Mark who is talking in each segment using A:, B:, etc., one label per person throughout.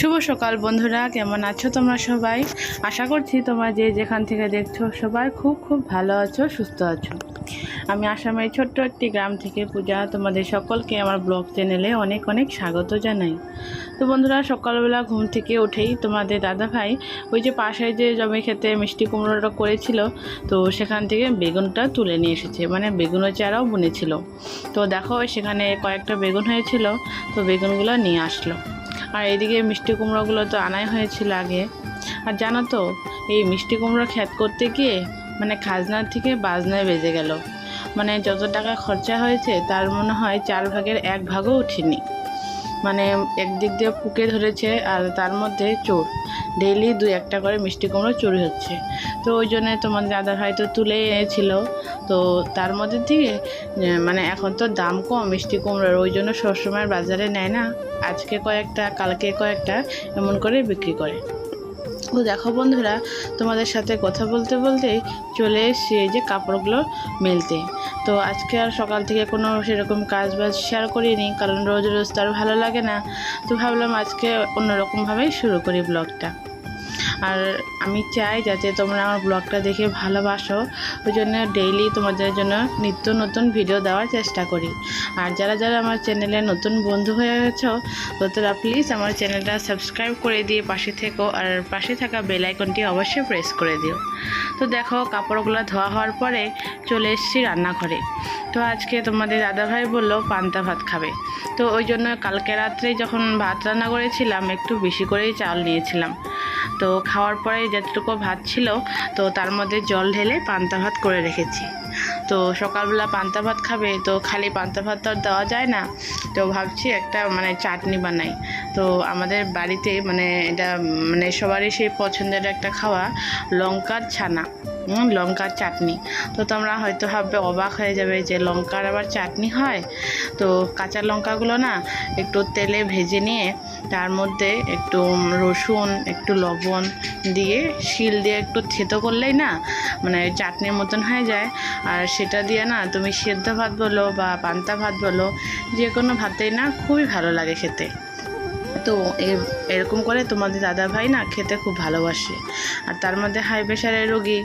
A: শুভ সকাল বন্ধুরা, কেমন আছো তোমরা সবাই? আশা করছি তোমরা যে যেখান থেকে দেখছ সবাই খুব খুব ভালো আছো, সুস্থ আছো। আমি আসামের ছোট্ট একটি গ্রাম থেকে পূজা, তোমাদের সকলকে আমার ব্লগ চ্যানেলে অনেক অনেক স্বাগত জানাই। তো বন্ধুরা, সকালবেলা ঘুম থেকে উঠেই তোমাদের দাদা ভাই ওই যে পাশে যে জমি খেতে মিষ্টি কুমড়োটা করেছিল, তো সেখান থেকে বেগুনটা তুলে নিয়ে এসেছে মানে বেগুনের চারাও বুনেছিল। তো দেখো, সেখানে কয়েকটা বেগুন হয়েছিল, তো বেগুনগুলো নিয়ে আসলো। আর এদিকে মিষ্টি কুমড়োগুলো তো আনাই হয়েছিল আগে। আর জানো তো, এই মিষ্টি কুমড়ো খ্যাত করতে গিয়ে মানে খাজনার থেকে বাজনায় বেজে গেল। মানে যত টাকা খরচা হয়েছে, তার মনে হয় চার ভাগের এক ভাগও উঠিনি। মানে একদিক দিয়ে পুকে ধরেছে আর তার মধ্যে চোর। ডেইলি দু একটা করে মিষ্টি কুমড়ো চুরি হচ্ছে। তো ওই জন্যে তোমার দাদা ভাই তো তুলে এনেছিল। তো তার মধ্যে দিয়ে মানে এখন তো দাম কম মিষ্টি কুমড়োর। ওই জন্য সবসময় বাজারে নেয় না। আজকে কয়েকটা, কালকে কয়েকটা এমন করে বিক্রি করে। তো দেখো বন্ধুরা, তোমাদের সাথে কথা বলতে বলতে চলে এসছি এই যে কাপড়গুলো মেলতে। তো আজকে আর সকাল থেকে কোনো সেরকম কাজ বাজ শেয়ার করিনি, কারণ রোজ রোজ তো আর ভালো লাগে না। তো ভাবলাম আজকে অন্যরকমভাবেই শুরু করি ব্লগটা আর আমি চাই যাতে তোমরা আমার ব্লগটা দেখে ভালোবাসো। ওই জন্য ডেইলি তোমাদের জন্য নিত্য নতুন ভিডিও দেওয়ার চেষ্টা করি। আর যারা যারা আমার চ্যানেলে নতুন বন্ধু হয়ে গেছো, তো তারা প্লিজ আমার চ্যানেলটা সাবস্ক্রাইব করে দিয়ে পাশে থেকো আর পাশে থাকা বেল আইকনটি অবশ্যই প্রেস করে দিও। তো দেখো, কাপড়গুলো ধোয়া হওয়ার পরে চলে এসেছি রান্নাঘরে। তো আজকে তোমাদের দাদাভাই বলল পান্তা ভাত খাবে। তো ওই জন্য কালকে রাত্রে যখন ভাত রান্না করেছিলাম, একটু বেশি করেই চাল নিয়েছিলাম। তো খাওয়ার পরে যতটুকু ভাত ছিল, তো তার মধ্যে জল ঢেলে পান্তা ভাত করে রেখেছি। তো সকালবেলা পান্তা ভাত খাবে, তো খালি পান্তা ভাত তো দেওয়া যায় না। তো ভাবছি একটা মানে চাটনি বানাই। তো আমাদের বাড়িতে মানে এটা মানে সবারই সেই পছন্দের একটা খাওয়া লঙ্কার ছানা লঙ্কার চাটনি। তো তোমরা হয়তো ভাববে অবাক হয়ে যাবে যে লঙ্কার আবার চাটনি হয়? তো কাঁচা লঙ্কাগুলো না একটু তেলে ভেজে নিয়ে তার মধ্যে একটু রসুন, একটু লবণ দিয়ে শিল দিয়ে একটু থেতো করলেই না মানে চাটনির মতন হয়ে যায়। আর সেটা দিয়ে না তুমি সেদ্ধ ভাত বলো বা পান্তা ভাত বলো, যে কোনো ভাতেই না খুবই ভালো লাগে খেতে। তো এরকম করে তোমাদের দাদা ভাই না খেতে খুব ভালোবাসে। আর তার মধ্যে হাই প্রেশারের রোগী,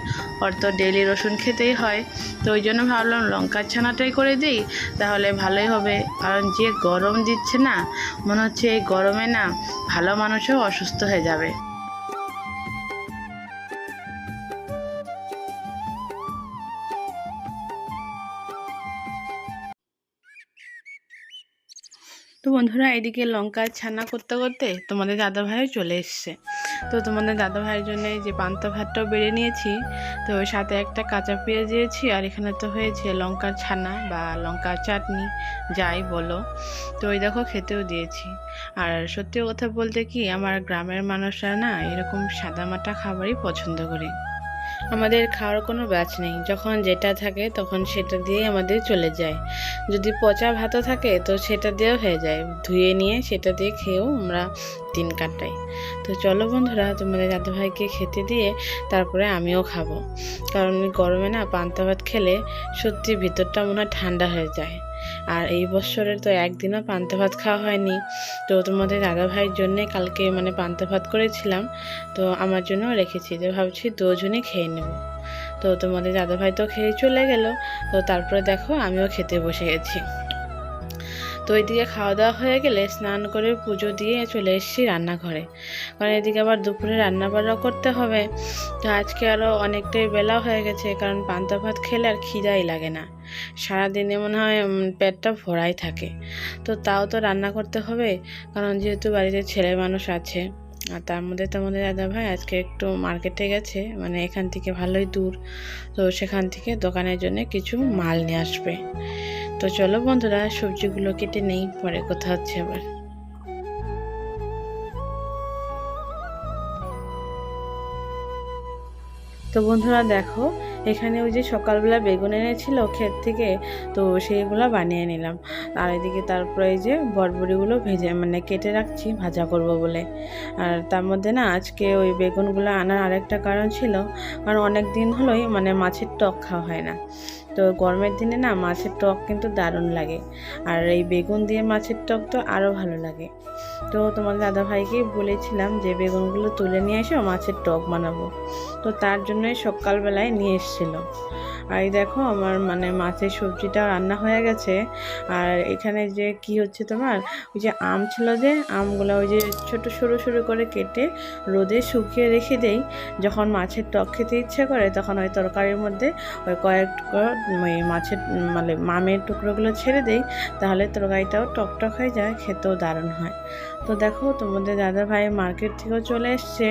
A: ওর তো ডেলি রসুন খেতেই হয়। তো ওই জন্য ভাবলাম লঙ্কার ছানাটাই করে দিই, তাহলে ভালোই হবে। কারণ যে গরম দিচ্ছে না, মনে হচ্ছে এই গরমে না ভালো মানুষও অসুস্থ হয়ে যাবে। বন্ধুরা, এদিকে লঙ্কার ছানা করতে করতে তোমাদের দাদা ভাইও চলে এসছে। তো তোমাদের দাদা ভাইয়ের জন্য যে পান্তা ভাতটাও বেড়ে নিয়েছি, তো সাথে একটা কাঁচা পেঁয়াজ দিয়েছি, আর এখানে তো হয়েছে লঙ্কার ছানা বা লঙ্কার চাটনি, যাই বলো। তো ওই দেখো খেতেও দিয়েছি। আর সত্যি কথা বলতে কি, আমার গ্রামের মানুষরা না এরকম সাদামাটা খাবারই পছন্দ করে। আমাদের খাওয়ার কোনো ব্যাচ নেই। যখন যেটা থাকে তখন সেটা দিয়ে আমাদের চলে যায়। যদি পচা ভাতও থাকে তো সেটা দিয়েও হয়ে যায়। ধুয়ে নিয়ে সেটা দিয়ে খেয়েও আমরা দিন কাটাই। তো চলো বন্ধুরা, তোমাদের দাদা ভাইকে খেতে দিয়ে তারপরে আমিও খাব। কারণ গরমে না পান্তা ভাত খেলে সত্যি ভিতরটা মনে হয় ঠান্ডা হয়ে যায়। আর এই বছরের তো একদিনও পান্তা ভাত খাওয়া হয়নি। তো তোমাদের দাদা ভাইয়ের জন্যে কালকে মানে পান্তা ভাত করেছিলাম। তো আমার জন্যও রেখেছি। তো ভাবছি দুজনে খেয়ে নেব। তো তোমাদের দাদা ভাই তো খেয়ে চলে গেল। তো তারপরে দেখো আমিও খেতে বসে গেছি। তো এদিকে খাওয়া দাওয়া হয়ে গেলে স্নান করে পুজো দিয়ে চলে এসেছি রান্নাঘরে। কারণ এদিকে আবার দুপুরে রান্না বান্নাও করতে হবে। তো আজকে আরও অনেকটাই বেলা হয়ে গেছে। কারণ পান্তা ভাত খেলে আর খিদাই লাগে না। সারাদিনে মনে হয় পেটটা ভরাই থাকে। তো তাও তো রান্না করতে হবে, কারণ যেহেতু বাড়িতে ছেলে মানুষ আছে, আর তার মধ্যে তো আমাদের দাদা ভাই আজকে একটু মার্কেটে গেছে মানে এখান থেকে ভালোই দূর। তো সেখান থেকে দোকানের জন্য কিছু মাল নিয়ে আসবে। তো চলো বন্ধুরা, সবজিগুলো কেটে নেই, পরে কথা হচ্ছে আবার। তো বন্ধুরা দেখো এখানে ওই যে সকালবেলা বেগুন এনেছিল ক্ষেত থেকে, তো সেইগুলো বানিয়ে নিলাম। আর এদিকে তারপরে যে বরবড়িগুলো ভেজে মানে কেটে রাখছি, ভাজা করব বলে। আর তার মধ্যে না আজকে ওই বেগুনগুলো আনার আরেকটা কারণ ছিল, কারণ অনেক দিন হলোই মানে মাছের টক খাওয়া হয় না। তো গরমের দিনে না মাছের টক কিন্তু দারুণ লাগে। আর এই বেগুন দিয়ে মাছের টক তো আরও ভালো লাগে। তো তোমার দাদা ভাইকেই বলেছিলাম যে বেগুনগুলো তুলে নিয়ে এসো, মাছের টক বানাবো। তো তার জন্যই সকালবেলায় নিয়ে এসেছিল আর এই দেখো আমার মানে মাছের সবজিটা রান্না হয়ে গেছে। আর এখানে যে কি হচ্ছে তোমার? ওই যে আম ছিল যে, আমগুলো ওই যে ছোট সরু সরু করে কেটে রোদে শুকিয়ে রেখে দেই। যখন মাছের টক খেতে ইচ্ছে করে, তখন ওই তরকারির মধ্যে ওই কয়েক ওই মাছের মানে মামের টুকরোগুলো ছেড়ে দেই। তাহলে তরকারিটাও টকটক হয়ে যায়, খেতেও দারুণ হয়। তো দেখো তোমাদের দাদা ভাই মার্কেট থেকেও চলে এসছে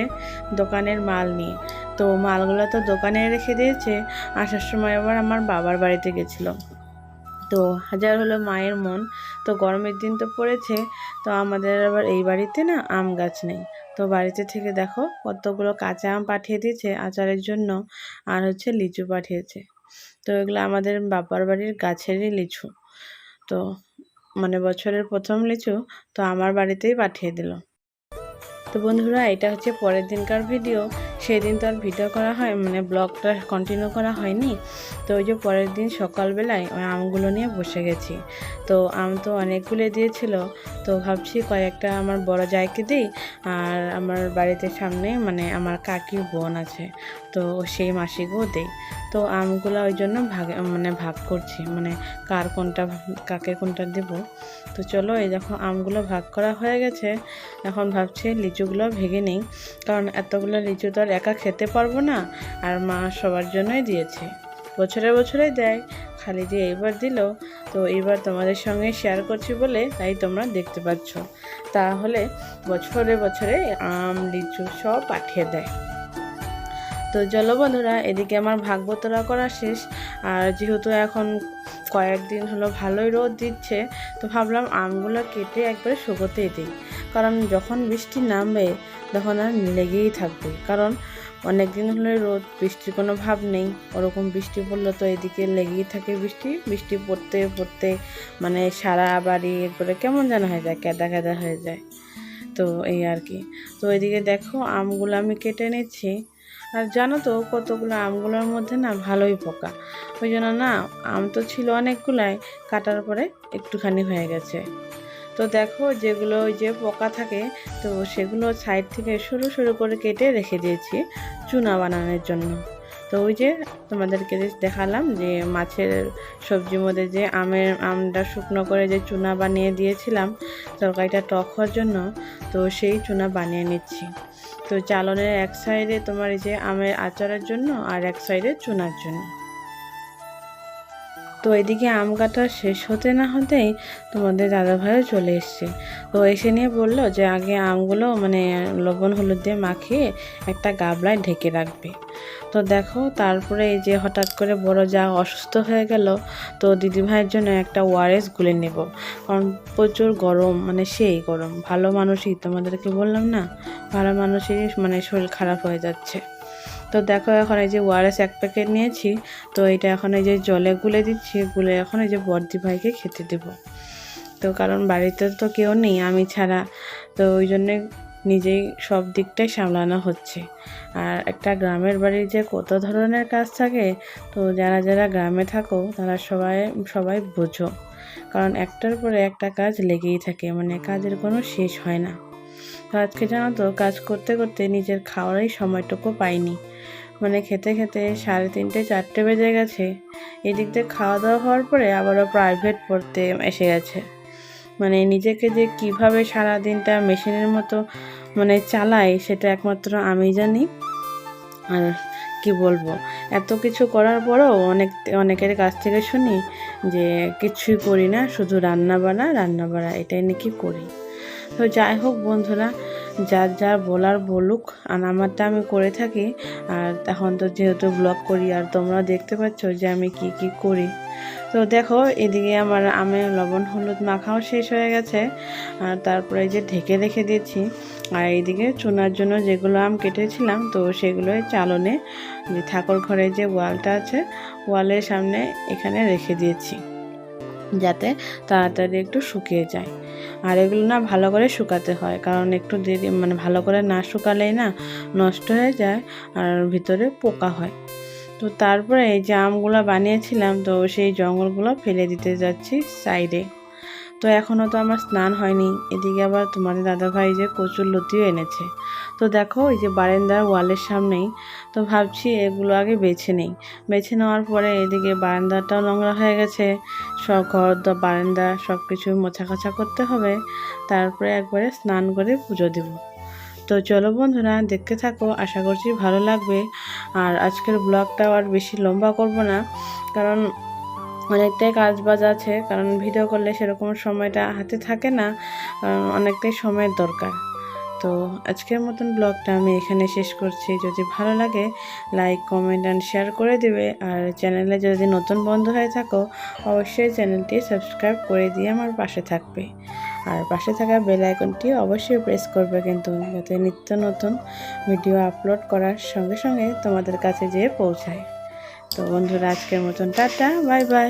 A: দোকানের মাল নিয়ে। তো মালগুলো তো দোকানে রেখে দিয়েছে। আসার সময় আবার আমার বাবার বাড়িতে গেছিল। তো হাজার হলো মায়ের মন। তো গরমের দিন তো পড়েছে। তো আমাদের আবার এই বাড়িতে না আম গাছ নেই। তো বাড়িতে থেকে দেখো কতগুলো কাঁচা আম পাঠিয়ে দিয়েছে আচারের জন্য। আর হচ্ছে লিচু পাঠিয়েছে। তো এগুলো আমাদের বাবার বাড়ির গাছেরই লিচু। তো মানে বছরের প্রথম লিচু। তো আমার বাড়িতেই পাঠিয়ে দিল। তো বন্ধুরা, এটা হচ্ছে পরের দিনকার ভিডিও সেই দিন তো আর ভিডিও করা হয় মানে ব্লগটা কন্টিনিউ করা হয়নি। তো ওই যে পরের দিন সকালবেলায় ওই আমগুলো নিয়ে বসে গেছি। তো আম তো অনেকগুলো দিয়েছিল। তো ভাবছি কয়েকটা আমার বড় জায়কে দিই, আর আমার বাড়িতে সামনে মানে আমার কাকির বোন আছে। তো সেই মাসিকেও দেই। তো আমগুলো ওই জন্য ভাগ মানে ভাগ করছি। মানে কার কোনটা কাকে কোনটা দেব? তো চলো এই দেখো, আমগুলো ভাগ করা হয়ে গেছে। এখন ভাবছি লিচুগুলো ভেঙে নেই। কারণ এতগুলো লিচু তো আর একা খেতে পারব না। আর মা সবার জন্যই দিয়েছে। বছরে বছরে দেয়। খালি যে এইবার দিল, তো এইবার তোমাদের সঙ্গে শেয়ার করছি বলে তাই তোমরা দেখতে পাচ্ছ। তাহলে বছরে বছরে আম, লিচু সব পাঠিয়ে দেয়। তো চলো বন্ধুরা, এদিকে আমার ভাগবতরা করা শেষ। আর যেহেতু এখন কয়েকদিন হলো ভালোই রোদ দিচ্ছে, তো ভাবলাম আমগুলো কেটে একবারে শুকোতেই দিই। কারণ যখন বৃষ্টি নামবে, তখন আর লেগেই থাকবে। কারণ অনেক দিন হলে রোদ, বৃষ্টির কোনো ভাব নেই। ওরকম বৃষ্টি পড়লে তো এদিকে লেগেই থাকে বৃষ্টি। বৃষ্টি পড়তে পড়তে মানে সারা বাড়ি একবারে কেমন যেন হয়ে যায় কেদা কেদা হয়ে যায়। তো এই আর কি। তো এদিকে দেখো আমগুলো আমি কেটে নিচ্ছি। আর জানো তো কতগুলো আমগুলোর মধ্যে না ভালোই পোকা। ওই জন্য না আম তো ছিল অনেকগুলাই, কাটার পরে একটুখানি হয়ে গেছে। তো দেখো যেগুলো ওই যে পোকা থাকে, তো সেগুলো সাইড থেকে সরু সরু করে কেটে রেখে দিয়েছি চুনা বানানোর জন্য। তো ওই যে তোমাদেরকে দেখালাম যে মাছের সবজির মধ্যে যে আমের, আমটা শুকনো করে যে চুনা বানিয়ে দিয়েছিলাম, তরকারিটা টক হওয়ার জন্য, তো সেই চুনা বানিয়ে নিচ্ছি। তো চালনের এক সাইডে তোমার এই যে আমের আচারের জন্য আর এক সাইডে চুনার জন্য। তো এদিকে আম কাটা শেষ হতে না হতেই তোমাদের দাদাভাইও চলে এসছে। তো এসে নিয়ে বলল যে আগে আমগুলো মানে লবণ হলুদ দিয়ে মাখিয়ে একটা গাবলায় ঢেকে রাখবে। তো দেখো, তারপরে এই যে হঠাৎ করে বড় যা অসুস্থ হয়ে গেল, তো দিদিভাইয়ের জন্য একটা ওয়ারেস গুলে নেব। কারণ প্রচুর গরম মানে সেই গরম। ভালো মানুষই, তোমাদেরকে বললাম না? ভালো মানুষেরই মানে শরীর খারাপ হয়ে যাচ্ছে। তো দেখো, এখন এই যে ওয়ারেস এক প্যাকেট নিয়েছি, তো এটা এখন এই যে জলে গুলে দিচ্ছি, গুলে এখন এই যে বর্দি ভাইকে খেতে দেব। তো কারণ বাড়িতে তো কেউ নেই, আমি ছাড়া। তো ওই জন্যে নিজেই সব দিকটাই সামলানো হচ্ছে। আর একটা গ্রামের বাড়ির যে কত ধরনের কাজ থাকে, তো যারা যারা গ্রামে থাকো, তারা সবাই সবাই বোঝো। কারণ একটার পরে একটা কাজ লেগেই থাকে মানে কাজের কোনো শেষ হয় না। তো আজকে জানো তো, কাজ করতে করতে নিজের খাওয়ারই সময়টুকু পাইনি। মানে খেতে খেতে সাড়ে তিনটে, চারটে বেজে গেছে। এদিক দিয়ে খাওয়া দাওয়া হওয়ার পরে আবারও প্রাইভেট পড়তে এসে গেছে। মানে নিজেকে যে কীভাবে সারা দিনটা মেশিনের মতো মানে চালাই সেটা একমাত্র আমি জানি। আর কি বলব? এত কিছু করার পরেও অনেক, অনেকের কাছ থেকে শুনি যে কিছুই করি না, শুধু রান্না বাড়া রান্না বাড়া, এটাই নাকি করি। তো যাই হোক বন্ধুরা যার যা বলার বলুক, আর আমারটা আমি করে থাকি। আর এখন তো যেহেতু ব্লগ করি, আর তোমরা দেখতে পাচ্ছ যে আমি কি কি করি। তো দেখো, এদিকে আমার আমে লবণ হলুদ মাখাও শেষ হয়ে গেছে। আর তারপরে যে ঢেকে রেখে দিয়েছি। আর এইদিকে চুনার জন্য যেগুলো আম কেটেছিলাম, তো সেগুলোই চালনে যে ঠাকুর ঘরে যে ওয়ালটা আছে, ওয়ালের সামনে এখানে রেখে দিয়েছি। যাতে তাড়াতাড়ি একটু শুকিয়ে যায়। আর এগুলো না ভালো করে শুকাতে হয়, কারণ একটু দেরি মানে ভালো করে না শুকালেই না নষ্ট হয়ে যায়, আর ভিতরে পোকা হয়। তো তারপরে এই যে আমগুলো বানিয়েছিলাম, তো সেই জঙ্গলগুলো ফেলে দিতে যাচ্ছি সাইডে। তো এখনও তো আমার স্নান হয়নি, এদিকে আবার তোমাদের দাদাভাই যে কচুর লতিও এনেছে। তো দেখো, এই যে বারান্দার ওয়ালের সামনেই, তো ভাবছি এগুলো আগে বেছে নেই। বেছে নেওয়ার পরে এদিকে বারান্দাটাও নোংরা হয়ে গেছে, সব ঘর দ বারান্দা সব কিছু মোছা কাছা করতে হবে। তারপরে একবারে স্নান করে পুজো দেব। তো চলো বন্ধুরা, দেখতে থাকো, আশা করছি ভালো লাগবে। আর আজকের ব্লগটাও আর বেশি লম্বা করব না, কারণ অনেকটাই কাজ বাজ আছে, কারণ ভিডিও করলে সেরকম সময়টা হাতে থাকে না, কারণ অনেকটাই সময়ের দরকার। তো আজকের মতন ব্লগটা আমি এখানে শেষ করছি। যদি ভালো লাগে লাইক কমেন্ট অ্যান্ড শেয়ার করে দেবে। আর চ্যানেলে যদি নতুন বন্ধু হয়ে থাকো, অবশ্যই চ্যানেলটি সাবস্ক্রাইব করে দিয়ে আমার পাশে থাকবে। আর পাশে থাকা বেল আইকনটি অবশ্যই প্রেস করবে কিন্তু যাতে নিত্য নতুন ভিডিও আপলোড করার সঙ্গে সঙ্গে তোমাদের কাছে যেয়ে পৌঁছায়। তো বন্ধুরা, আজকের মতন টাটা বাই বাই